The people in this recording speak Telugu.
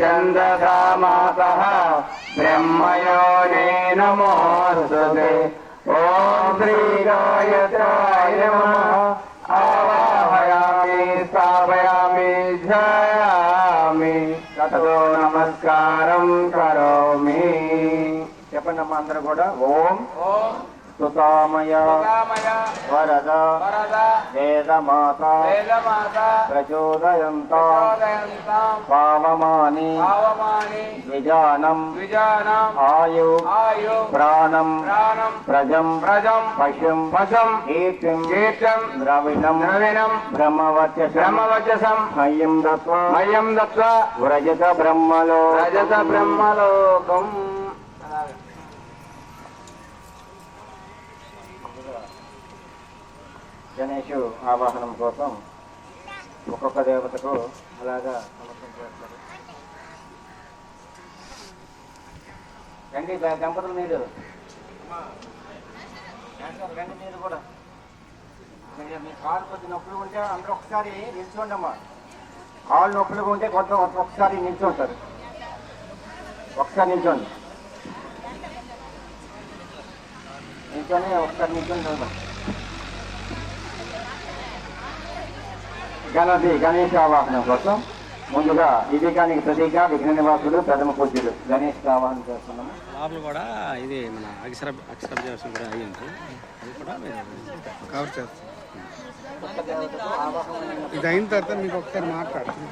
छन्दसामासः ब्रह्मयोने नमोऽस्तु ते ॐ श्रीगायत्राय नमः आवाहयामि स्थापयामि ध्यायामि ततो నమస్కారం కరోమి చెప్పండి అమ్మ అందరూ కూడా ఓం ఓం రామయ వరద వరద వేదమాత ప్రచోదయంత పావమాని విజానం ఆయు ప్రాణం ప్రజం ప్రజం పశుం పశం కీర్తిం ద్రవిణం బ్రహ్మవచసం మయ్యం దత్వా మయం దత్వ వ్రజత బ్రహ్మలో రజత బ్రహ్మలోకం. గణేషు ఆవాహనం కోసం ఒక్కొక్క దేవతకు అలాగా నమస్కారం చేస్తారు. రండి దంపతులు మీరు. రండి మీరు కూడా. మీరు మీ కాలు కొద్ది నొప్పులు ఉంటే అందరూ ఒకసారి నిల్చోండి అమ్మా కాళ్ళు నొప్పులుగా ఉంటే కొంత ఒకసారి నిల్చుంటారు ఒకసారి నిల్చోండి. నిల్చొని ఒకసారి నిల్చోండి అమ్మా. గణపతి గణేష్ ఆవాహనం కోసం ముందుగా వివేకానికి ప్రతీక విఘ్న నివాసుడు ప్రథమ పూజ్యులు. గణేష్ ఆవాహనం చేస్తున్నాము. లోపల కూడా ఇది మన అక్షర అక్షరాభ్యాసం కూడా అయ్యింది. అది కూడా మీరు కవర్ చేస్తాం. ఇది అయిన తర్వాత మీకు ఒకసారి మాట్లాడుతుంది